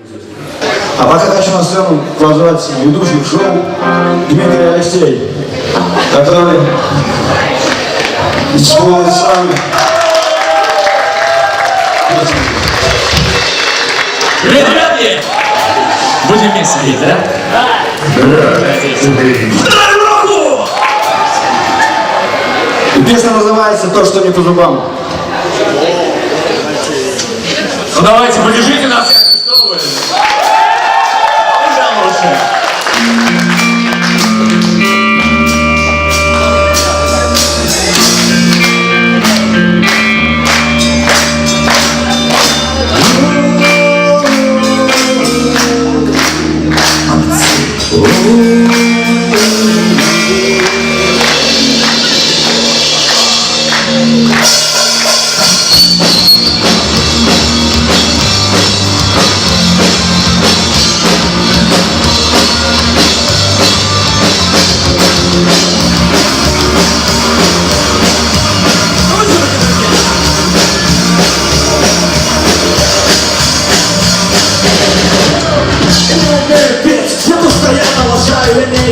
А пока хочу на сцену позвать ведущих шоу Дмитрия Алексей, который исполнит с вами Привет, ребятки! Будем вместе сидеть, да? И песня называется «То, что не по зубам». Ну давайте, подержите нас, что вы? Пожалуйста. Я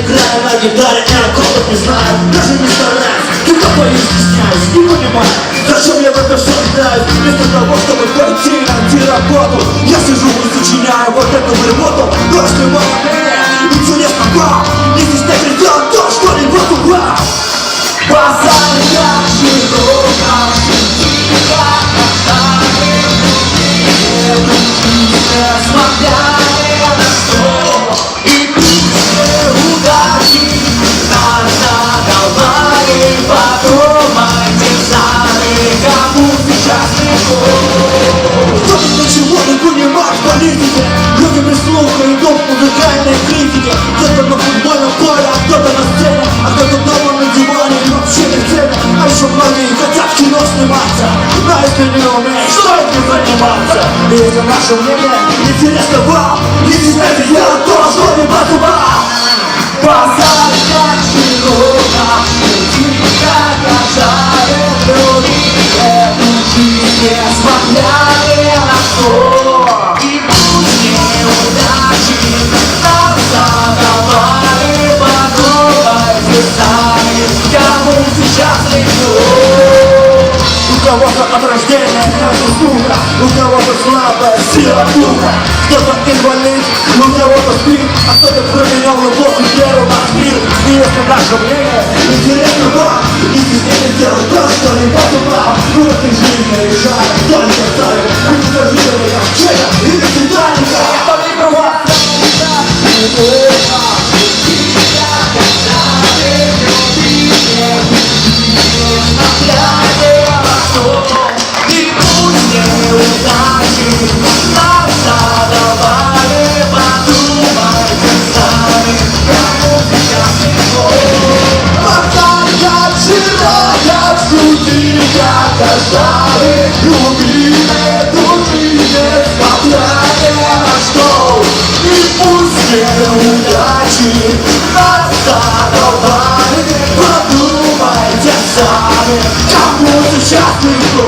играю на гитаре, ни аккордов не знаю, даже не стараюсь, только боюсь, стесняюсь, не понимаю, зачем я в это все играю, вместо того, чтобы пойти найти работу, я сижу и сочиняю вот эту работу, не мало меня, интересно вам, не стесняйтесь делать то, что не по зубам. Кто-то ничего не понимает в политике Люди идут в музыкальной Кто-то на футбольном поле, а кто-то на сцене А кто-то дома на диване и вообще не в А еще многие хотят кино сниматься Но если не умеешь, что этим заниматься? И это наше мнение, интересно несмотря на что И пусть неудачи Нас задавали Подумайте сами Кому сейчас легко у кого-то от рождения заслуга У кого-то слабая сила духа Кто-то инвалид, у кого-то спит А кто-то променял любовь и веру на мир И если наше мнение интересно вам Не стесняйтесь делать жизни решает только мне, как Чека или Титаника Это не про вас, Ожары Глубины души Несмотря ни на что И пусть неудачи Нас задавали Подумайте сами Кому сейчас легко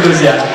друзья.